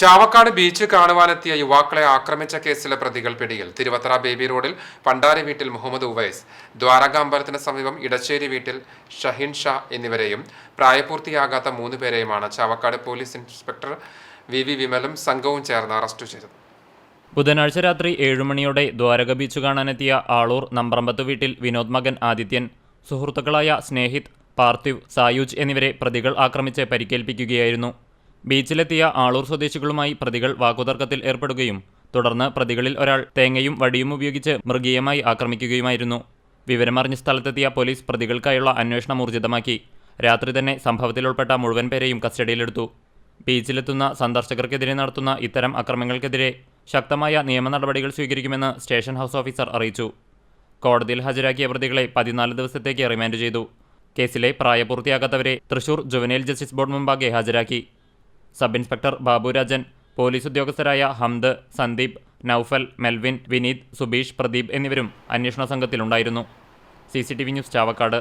Chavakkad beach കാണുവാനെത്തിയ യുവാക്കളെ ആക്രമിച്ച കേസിലെ പ്രതികൾ പിടിയിൽ. തിരുവത്ര ബേബി റോഡിൽ പണ്ടാരി വീട്ടിൽ മുഹമ്മദ് ഉവൈസ് ദ്വാരക അമ്പലത്തിന് സമീപം ഇടശ്ശേരി വീട്ടിൽ ഷഹിൻ ഷാ എന്നിവരെയും പ്രായപൂർത്തിയാകാത്ത മൂന്ന് പേരെയുമാണ് Chavakkad police inspector V V വിമലും സംഘവും ചേർന്ന് അറസ്റ്റ് ചെയ്തത്. ബുധനാഴ്ച രാത്രി ഏഴുമണിയോടെ ദ്വാരക ബീച്ച് കാണാനെത്തിയ ആളൂർ നമ്പറമ്പത്ത് വീട്ടിൽ വിനോദ് മകൻ ആദിത്യൻ സുഹൃത്തുക്കളായ സ്നേഹിത് പാർത്ഥിവ് സായൂജ് എന്നിവരെ പ്രതികൾ ആക്രമിച്ച് പരിക്കേൽപ്പിക്കുകയായിരുന്നു. ബീച്ചിലെത്തിയ ആളൂർ സ്വദേശികളുമായി പ്രതികൾ വാക്കുതർക്കത്തിൽ ഏർപ്പെടുകയും തുടർന്ന് പ്രതികളിൽ ഒരാൾ തേങ്ങയും വടിയും ഉപയോഗിച്ച് മൃഗീയമായി ആക്രമിക്കുകയുമായിരുന്നു. വിവരമറിഞ്ഞ സ്ഥലത്തെത്തിയ പോലീസ് പ്രതികൾക്കായുള്ള അന്വേഷണം ഊർജിതമാക്കി. രാത്രി തന്നെ സംഭവത്തിലുൾപ്പെട്ട മുഴുവൻ പേരെയും കസ്റ്റഡിയിലെടുത്തു. ബീച്ചിലെത്തുന്ന സന്ദർശകർക്കെതിരെ നടത്തുന്ന ഇത്തരം അക്രമങ്ങൾക്കെതിരെ ശക്തമായ നിയമ നടപടികൾ സ്വീകരിക്കുമെന്ന് സ്റ്റേഷൻ ഹൗസ് ഓഫീസർ അറിയിച്ചു. കോടതിയിൽ ഹാജരാക്കിയ പ്രതികളെ പതിനാല് ദിവസത്തേക്ക് റിമാൻഡ് ചെയ്തു. കേസിലെ പ്രായപൂർത്തിയാകാത്തവരെ തൃശൂർ ജുവനൈൽ ജസ്റ്റിസ് ബോർഡ് മുമ്പാകെ ഹാജരാക്കി. സബ് ഇൻസ്പെക്ടർ ബാബുരാജൻ പോലീസ് ഉദ്യോഗസ്ഥരായ ഹംദ് സന്ദീപ് നൌഫൽ മെൽവിൻ വിനീത് സുബീഷ് പ്രദീപ് എന്നിവരും അന്വേഷണ സംഘത്തിലുണ്ടായിരുന്നു. C C T V news Chavakkad.